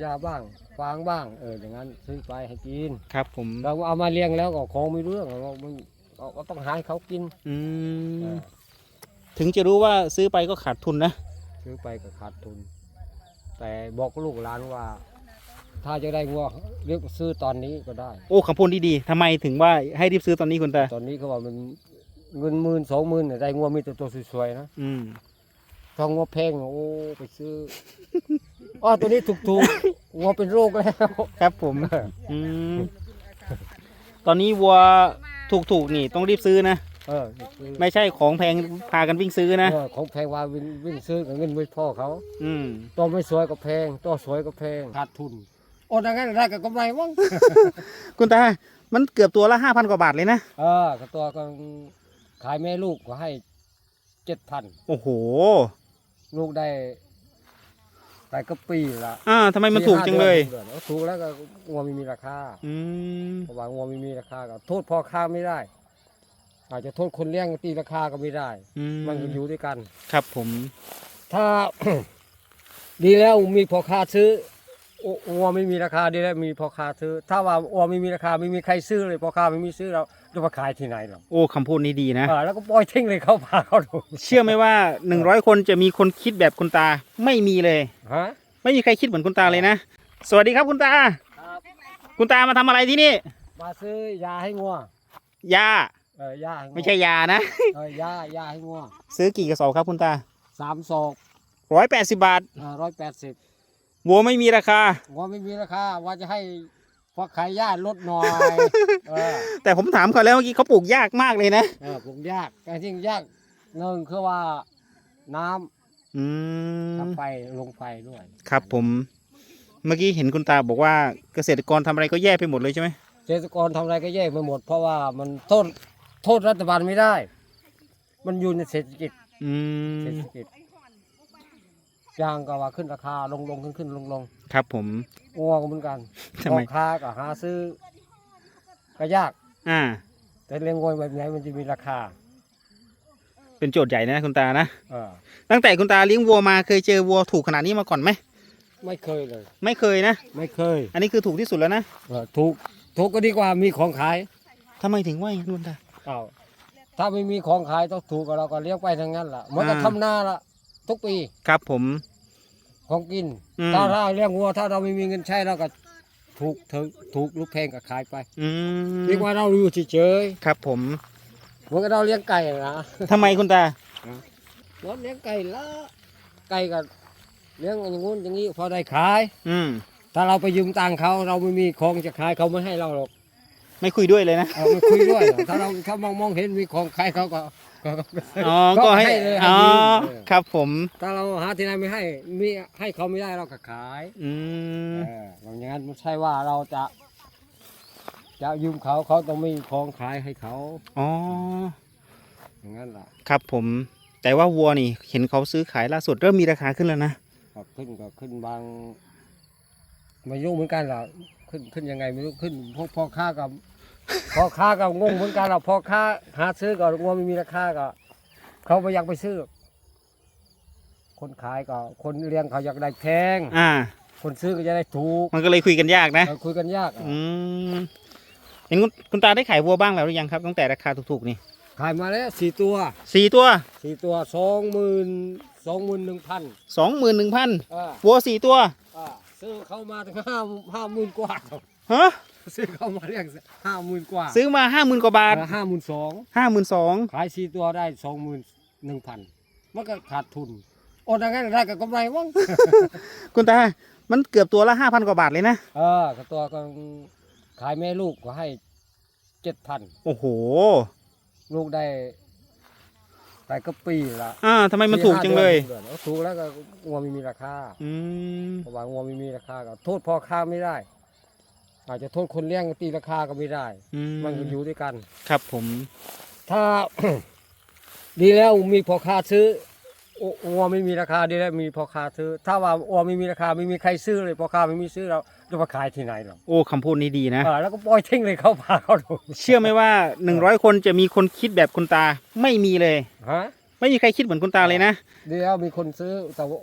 หญ้าบ้างฟางบ้าง เอออย่างนั้นซื้อไปให้กิน ครับผม เราเอามาเลี้ยงแล้วก็ของไม่เรื่องเรามันเราก็ต้องหาให้เขากินอืเอมอถึงจะรู้ว่าซื้อไปก็ขาดทุนนะ ซื้อไปก็ขาดทุน แต่บอกลูกหลานว่า ถ้าจะได้งัวเรียกซื้อตอนนี้ก็ได้ โอ้คำพูดดีๆทำไมถึงว่าให้รีบซื้อตอนนี้คุณตา ตอนนี้เขาว่ามันเงินหมื่นสองหมื่นเนี่ยได้งัวมีแต่ตัวสวยๆนะอืม ถ้างัวแพงโอ้ไปซื้อ อ๋อตัวนี้ถูกๆงัวเป็นโรคแล้ว ครับผมอืมตอนนี้วัวถูกๆนี่ต้องรีบซื้อนะ เออซื้อไม่ใช่ของแพงพากันวิ่งซื้อนะ เออของแพงว่าวิ่งวิ่งซื้อกับเงินไม่พ่อเขา อืม ตัวไม่สวยก็แพง ตัวสวยก็แพงขาดทุนโอ้ดังนั้นได้กับกำไรมั้ง คุณตา มันเกือบตัวละห้าพันกว่าบาทเลยนะ เออก็ตัวก็ขายแม่ลูกก็ให้เจ็ดพัน โอ้โห ลูกได้ ได้ก็ปีละอ่าทำไมมันถูกจังเลย สี่ห้าดือนถูกแล้วก็งัวไม่มีราคาอืมเพราะว่างัวไม่มีราคาก็โทษพ่อค้าไม่ได้ อาจจะโทษคนเลี้ยงตีราคาก็ไม่ได้ อืมมันก็อยู่ด้วยกัน ครับผม ถ้า ดีแล้วมีพ่อค้าซื้อโอ้วัวไม่มีราคาดีแล้วมีพ่อค้าซื้อ ถ้าว่าวัวไม่มีราคาไม่มีใครซื้อเลยพ่อค้าไม่มีซื้อเรา จะมาขายที่ไหนหรอโอ้คำพูดนี้ดีนะ อ่าแล้วก็ปล่อยทิ้งเลยเข้าป่าเขาดูเชื่อไหมว่าหนึ่งร้อยคนจะมีคนคิดแบบคุณตาไม่มีเลย ฮะไม่มีใครคิดเหมือนคุณตาเลยนะ สวัสดีครับคุณตาครับคุณตามาทำอะไรที่นี่ มาซื้อยาให้งัวยา เออยาให้งัวไม่ใช่ยานะ เออยายาให้งัวซื้อกี่กระสอบครับคุณตาสามศอกร้อยแปดสิบบาทร้อยแปดสิบวัวไม่มีราคา งัวไม่มีราคาว่าจะให้ พอขายยาลดหน่อย เออแต่ผมถามเขาแล้วเมื่อกี้เขาปลูกยากมากเลยนะเออผมยากแต่จริงยากหนึ่งคือว่าน้ำอืมกับไฟลงไฟด้วยครับผม เมื่อกี้เห็นคุณตาบอกว่าเกษตรกรทำอะไรก็แย่ไปหมดเลยใช่ไหมเกษตรกรทำอะไรก็แย่ไปหมด เพราะว่ามันโทษโทษรัฐบาลไม่ได้ มันอยู่ในเศรษฐกิจอืเศรษมฐกิจ ยางก็ว่าขึ้นราคาลงลงขึ้นขึ้นลงลงครับผมงัวก็เหมือนกันทำไม พ่อค้าก็หาซื้อ ก็ยาก อ่า แต่เลี้ยงวัวแบบไหนมันจะมีราคาเป็นโจทย์ใหญ่นะคุณตานะ เออตั้งแต่คุณตาเลี้ยงวัวมาเคยเจอวัวถูกขนาดนี้มาก่อนไหม ไม่เคยเลย ไม่เคยนะ ไม่เคยอันนี้คือถูกที่สุดแล้วนะเออถูกถูกก็ดีกว่ามีของขายทำไมถึงว่าอย่างนั้นคุณตา อ้าวถ้าไม่มีของขายต้องถูกก็เราก็เลี้ยงไปทั้งนั้นล่ะเหมือนกับอ่า ทำนาละ ทุกปีครับผม ของกิน อืม ถ้าเราเลี้ยงวัวถ้าเราไม่มีเงินใช้เราก็ถูกถึงถูกลูกแพงก็ขายไปอืมดีกว่าเราอยู่เฉยครับผมๆเหมือนกับเราเลี้ยงไก่นะทำไมคุณตา เราเลี้ยงไก่ละไก่ก็เลี้ยงอย่างงู้นอย่างนี้พอได้ขาย อืมถ้าเราไปยืมตังค์เขาเราไม่มีของจะขายเขาไม่ให้เราหรอก ไม่คุยด้วยเลยนะ เอาไม่คุยด้วยหรอกถ้าเราเขามองมองเห็นมีของขายเขาก็ก็ก็อ๋อ ก็ให้ให้เลยให้อ๋อยืมเออครับผม ถ้าเราหาที่ไหนไม่ให้มีให้เขาไม่ได้เราก็ขายอืม เอออย่างนั้นไม่ใช่ว่าเราจะ จะยืมเขาเขาต้องมีของขายให้เขาอ๋อ อย่างนั้นล่ะครับผม แต่ว่าวัวนี่ เห็นเขาซื้อขายล่าสุดเริ่มมีราคาขึ้นแล้วนะ ก็ขึ้นก็ขึ้นบางไมายุ่งเหมือนกันล่ะ ขึ้นขึ้นยังไงไม่รู้ขึ้นพวกพ่อค้ากับพ่อค้ากับงงเหมือนกันล่ะพ่อค้าหาซื้อก็งัวไม่มีราคาก็ เขาไม่อยากไปซื้อ คนขายก็ คนเลี้ยงเขาอยากได้แพงอ่า คนซื้อก็จะได้ถูกมันก็เลยคุยกันยากนะเออคุยกันยากอะอืมเห็นคุณคุณตาได้ขายวัวบ้างแล้วหรือยังครับ ตั้งแต่ราคาถูกๆนี่ขายมาแล้วสี่ตัวสี่ตัวสี่ตัวสองหมื่นสองหมื่นหนึ่งพันสองหมื่นหนึ่งพันอ่าวัวสี่ตัว อ่า ซื้อเข้ามาถึงห้าห้าหมื่นกว่าฮะซื้อเข้ามาเรียกห้าหมื่นกว่าซื้อมาห้าหมื่นกว่าบาทห้าหมื่นสองห้าหมื่นสองขายสี่ตัวได้สองหมื่นหนึ่งพันมันก็ขาดทุนโอ้ดังนั้นได้กับกำไรมั้งคุณตามันเกือบตัวละห้าพันกว่าบาทเลยนะเออก็ตัวก็ขายแม่ลูกก็ให้เจ็ดพันโอ้โห ลูกได้ ได้ก็ปีละอ่าทำไมมันถูกจังเลยดือนดือนถูกแล้วก็งัวไม่มีราคาอืมเพราะว่างัวไม่มีราคาก็โทษพ่อค้าไม่ได้ อาจจะโทษคนเลี้ยงตีราคาก็ไม่ได้ อืมมันก็อยู่ด้วยกัน ครับผม ถ้า ดีแล้วมีพ่อค้าซื้อโอ้งัวไม่มีราคาดีแล้วมีพ่อค้าซื้อ ถ้าว่างัวไม่มีราคาไม่มีใครซื้อเลยพ่อค้าไม่มีซื้อเรา จะมาขายที่ไหนหรอกโอ้คำพูดนี้ดีนะเออแล้วก็ปล่อยทิ้งเลยเข้าป่าเขาดูเชื่อไหมว่าหนึ่งร้อยคนจะมีคนคิดแบบคุณตาไม่มีเลย ฮะไม่มีใครคิดเหมือนคุณตาเลยนะดีแล้วมีคนซื้อแต่ว่า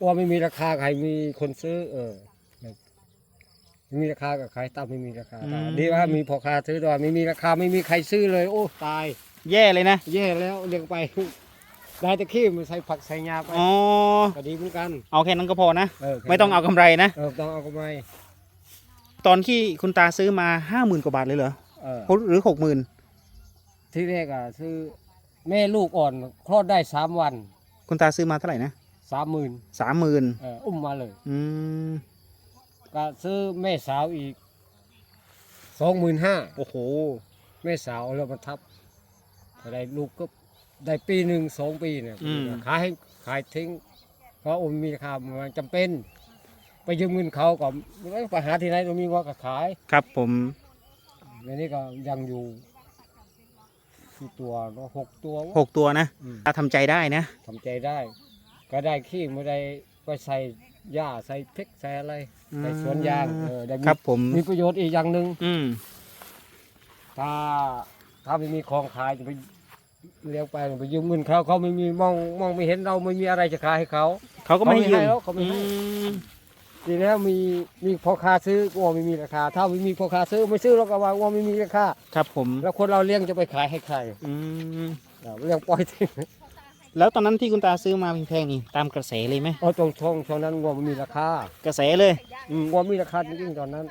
งัวไม่มีราคาใครมีคนซื้อ เออมีราคาก็ขายตามไม่มีราคาอืม ดีว่ามีพ่อค้าซื้อแต่ว่าไม่มีราคาไม่มีใครซื้อเลย โอ้ตาย แย่เลยนะ แย่แล้วเลี้ยงไป ได้แตะขี้มันใส่ผักใส่ยาไปอ๋อก็ดีเหมือนกันเอาแค่นั้นก็พอนะ เแค่ไม่ต้องเอากำไรนะ เออต้องเอากำไรตอนที่คุณตาซื้อมาห้าหมื่นกว่าบาทเลยเหรอเออหรือหกหมื่นที่แรกอะซื้อแม่ลูกอ่อนคลอดได้สามวันคุณตาซื้อมาเท่าไหร่นะสามหมื่นสามหมื่นเอออุ้มมาเลย อืมก็ซื้อแม่สาวอีกสองหมื่นห้าโอ้โห แม่สาวแล้วมาทับก็ได้ลูกก็ ได้ปีหนึ่งสองปีเนี่ยอืม ขายให้ขายทิ้ง เพราะโอมมีราคามันจำเป็น ไปยืมเงินเขาก็ไปหาที่ไหนเรามีว่าก็ขายครับผมในนี้ก็ยังอยู่ที่ตัวเนาะหกตัวหกตัวนะอืมตาทำใจได้นะ ทำใจได้ ก็ได้ขี้ไม่ได้ไปใส่หญ้าใส่พริกใส่อะไรใส่สวนยางเออได้มีครับผม มีประโยชน์อีกอย่างหนึ่งอืม ถ้าถ้าไม่มีของขายจะไป เลี้ยงไปไปยืมเงินเขาเขาไม่มีมองมองไม่เห็นเราไม่มีอะไรจะขายให้เขาเขาก็ไม่ให้ยืมเขาไม่ให้อืมทีแล้วมีมีพ่อค้าซื้อก็ไม่มีราคา ถ้าไม่มีพ่อค้าซื้อไม่ซื้อเราก็ว่าว่าไม่มีราคาครับผม แล้วคนเราเลี้ยงจะไปขายให้ใครอืมเราเลี้ยงปล่อยทิ้งแล้วตอนนั้นที่คุณตาซื้อมาแพงๆนี่ตามกระแสเลยไหมเพราะตรงช่วงช่วงนั้นวัวมันมีราคากระแสเลยอืมวัวมีราคาจริงๆตอนนั้น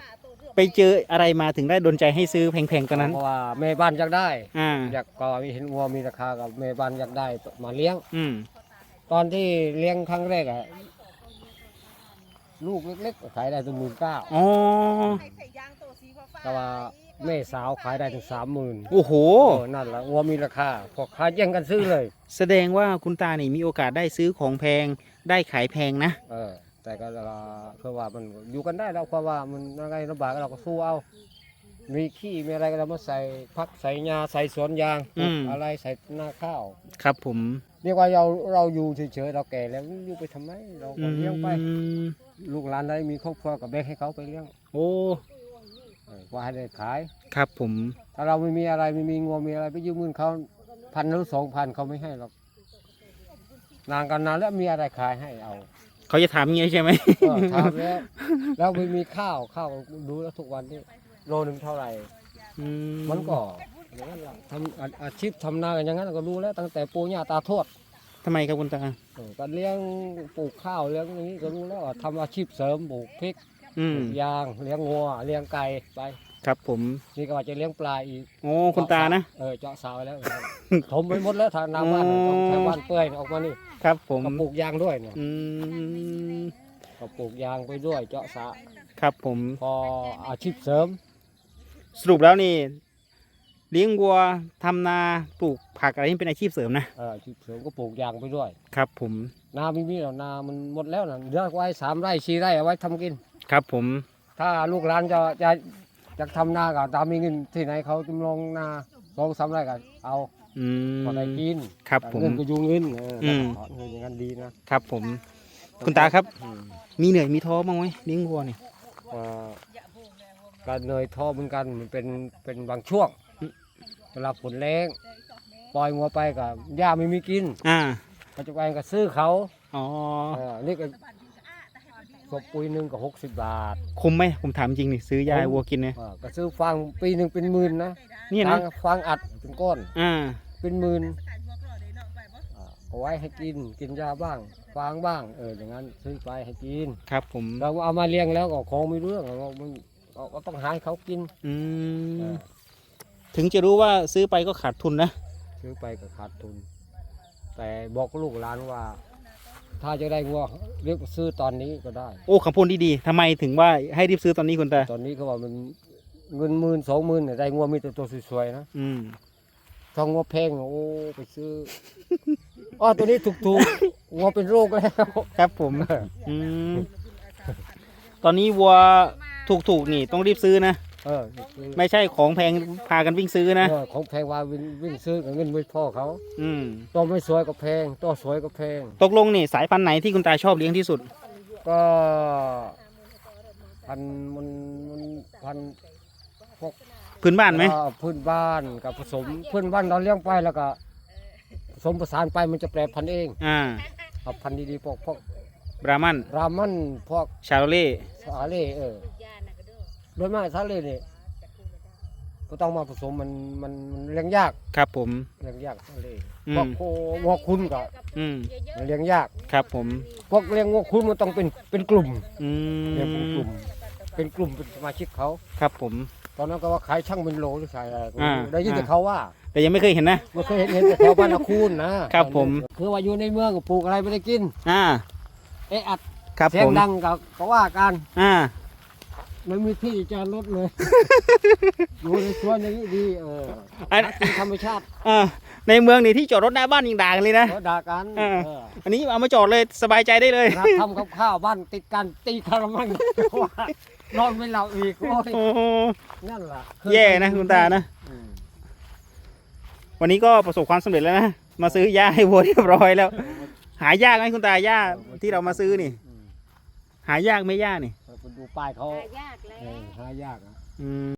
ไปเจออะไรมาถึงได้ดนใจให้ซื้อแพงๆตอนนั้น เพราะว่าแม่บ้านอยากได้ อ่า อยากก็เห็นวัวมีราคากับแม่บ้านอยากได้มาเลี้ยง อืม ตอนที่เลี้ยงครั้งแรกอะลูกเล็กๆขายได้ถึงหมื่นเก้าอ๋อ แต่ว่าแม่สาวขายได้ถึงสามหมื่นโอ้โห นั่นแหละวัวมีราคาพอขายแย่งกันซื้อเลย แสดงว่าคุณตานี่มีโอกาสได้ซื้อของแพงได้ขายแพงนะ เออ แต่ก็เพื่อว่ามันอยู่กันได้แล้วเพราะว่ามันอะไรลำบากเราก็สู้เอา มีขี้มีอะไรก็เรามาใส่พักใส่ยาใส่สวนยางปลูกอืม อะไรใส่หน้าข้าวครับผมเรียกว่าเราเราอยู่เฉยๆเราแก่แล้วอยู่ไปทำไมเราก็เลี้ยงไป อืมลูกหลานได้มีครอบครัวกับแบ่งให้เขาไปเลี้ยงโอ้เออว่าให้ได้ขาย ครับผมถ้าเราไม่มีอะไรไม่มีงัวมีอะไรไปยืมเงินเขาพันหรือสองพันเขาไม่ให้หรอกนานกันนานแล้วมีอะไรขายให้เอา เขาจะถามเงี้ยใช่ไหมก็ถามแล้วแล้วไม่มีข้าวข้าวดูแล้วทุกวันนี้โลหนึ่งเท่าไหร่ อืมันก็อย่างนั้นแหละทำอาอาชีพทำนากันอย่างนั้นก็รู้แล้วตั้งแต่ปู่ย่าตาทวดทำไมครับคุณตา เออก็เลี้ยงปลูกข้าวเลี้ยงอย่างนี้ก็รู้แล้วว่าทำอาชีพเสริมปลูกพริกอืปมลูกยางเลี้ยงงัวเลี้ยงไก่ไป ครับผม นี่ก็ว่าจะเลี้ยงปลาอีก โอ้คุณตานะ เออเจาะสาวไว้แล้ว ถมไปหมดแล้วทางน้ำบ้านอ๋อต้องใช้บ้านเปื่อยออกมานี่ ครับผมก็ปลูกยางด้วยเนี่ยอืมก็ปลูกยางไปด้วยเจาะสาครับผม พออาชีพเสริม สรุปแล้วนี่เลี้ยงวัวทำนาปลูกผักอะไรนี่เป็นอาชีพเสริมนะเอออาชีพเสริมก็ปลูกยางไปด้วย ครับผมนาไม่มีแล้วนามันหมดแล้วนะเหลือไว้สามไร่สี่ไร่เอาไว้ทำกิน ครับผมถ้าลูกหลานจะจะจะทำนาก็ตามมีเงินที่ไหนเขาจำลองนาสองสามไร่ก็เอา อืม พอได้กินครับผมเงินก็อยู่เงินเอออม ถอนเงินอย่างนั้นดีนะครับผม คุณตาครับ อืมมีเหนื่อยมีท้อบ้างไหมเลี้ยงวัวเนี่ย เอ่อการเหนื่อยท้อเหมือนกันมันเป็นเป็นบางช่วงอืม เวลาฝนแรงปล่อยงัวไปกับหญ้าไม่มีกินอ่า ปัจจุบันก็ซื้อเขาอ๋อ เออนี่ก็ ศพปุ๋ยหนึ่งก็หกสิบบาทคุ้มไหมผมถามจริงนี่ซื้อยาคุ้มวัวกินเนี่ยเออก็ซื้อฟางปีหนึ่งเป็นหมื่นนะนี่นะฟางฟางอัดเป็นก้อนอ่าเป็นหมื่นอ่าเอาไว้ให้กินกินยาบ้าง ฟางบ้าง เอออย่างนั้นซื้อไปให้กิน ครับผมเราเอามาเลี้ยงแล้วก็ของไม่เรื่องเรามันเราก็ต้องหาให้เขากินอืเอมอถึงจะรู้ว่าซื้อไปก็ขาดทุนนะซื้อไปก็ขาดทุน แต่บอกลูกหลานว่า ถ้าจะได้วัวเรียกซื้อตอนนี้ก็ได้ โอ้คำพูดดีๆทำไมถึงว่าให้รีบซื้อตอนนี้คุณตาตอนนี้เขาบอกมันเงินหมื่นสองหมื่นเนี่ยได้งัวมีแต่ตัวสวยๆนะอืมทองงัวแพงโอ้ไปซื้ออ๋อตัวนี้ถูกๆงัวเป็นโรคแล้ว ครับผมอืมตอนนี้วัวถูกๆนี่ต้องรีบซื้อนะ เออซื้อไม่ใช่ของแพงพากันวิ่งซื้อนะ เออของแพงว่าวิ่งวิ่งซื้อกับเงินไม่พ่อเขาอืมตัวไม่สวยก็แพงตัวสวยก็แพง ตกลงนี่สายพันธุ์ไหนที่คุณตาชอบเลี้ยงที่สุด ก็พันมันมันพันพื้นบ้านไหมอ่าพื้นบ้านกับผสมพื้นบ้านเราเลี้ยงไปแล้วก็ผสมผสานไปมันจะแปรพันธุ์เองอ่า เอาพันธุ์ดีๆพวกพวกบรามัน รามันพวกชาโลเล่สาเล่เออ โดยมากซาเล่นี่ก็ต้องมาผสมมันมันมันเลี้ยงยากครับผม เลี้ยงยากซาเล่อืม พวกโควัวคุณก็อืม มันเลี้ยงยากครับผม พวกเลี้ยงวัวคุณมันต้องเป็นเป็นกลุ่มอืเลี้ยงเป็นกมลุ่ม เป็นกลุ่มเป็นสมาชิกเขา ครับผม ตอนนั้นก็ว่าขายช่างเป็นโลหรือขายอะไรก็ไม่อ่ารู้ได้ยินแต่อ่าเขาว่าแต่ยังไม่เคยเห็นนะ ไม่เคยเห็นเห็นแต่แถวบ้านอาคูนนะครับผม คือว่าอยู่ในเมืองก็ปลูกอะไรไม่ได้กินอ่า เอะอัดครับเสียผงมดังก็ก็ว่ากันอ่า ไม่มีที่จอดรถเลย อยู่ในสวนอย่างนี้ดีเอออันหากินธรรมชาติอ่าในเมืองนี่ที่จอดรถหน้าบ้านยังด่ากันเลยนะเขาด่ากันอ่าเอออันนี้เอามาจอดเลยสบายใจได้เลย รับทำกับข้าวบ้านติดกันตีคารมันว่านอนไม่หลับอีกโอ้ยโอ้โหนั่นแหละแย่นะคุณตานะ อืมวันนี้ก็ประสบความสำเร็จแล้วนะ มาซื้อหญ้าให้วัวเรียบร้อยแล้ว หายากไหมคุณตาหญ้าที่เรามาซื้อนี่ อืมหายากไหมหญ้านี่ เออไปดูป้ายเขาหายากแล้เอว อหายากอะ อืม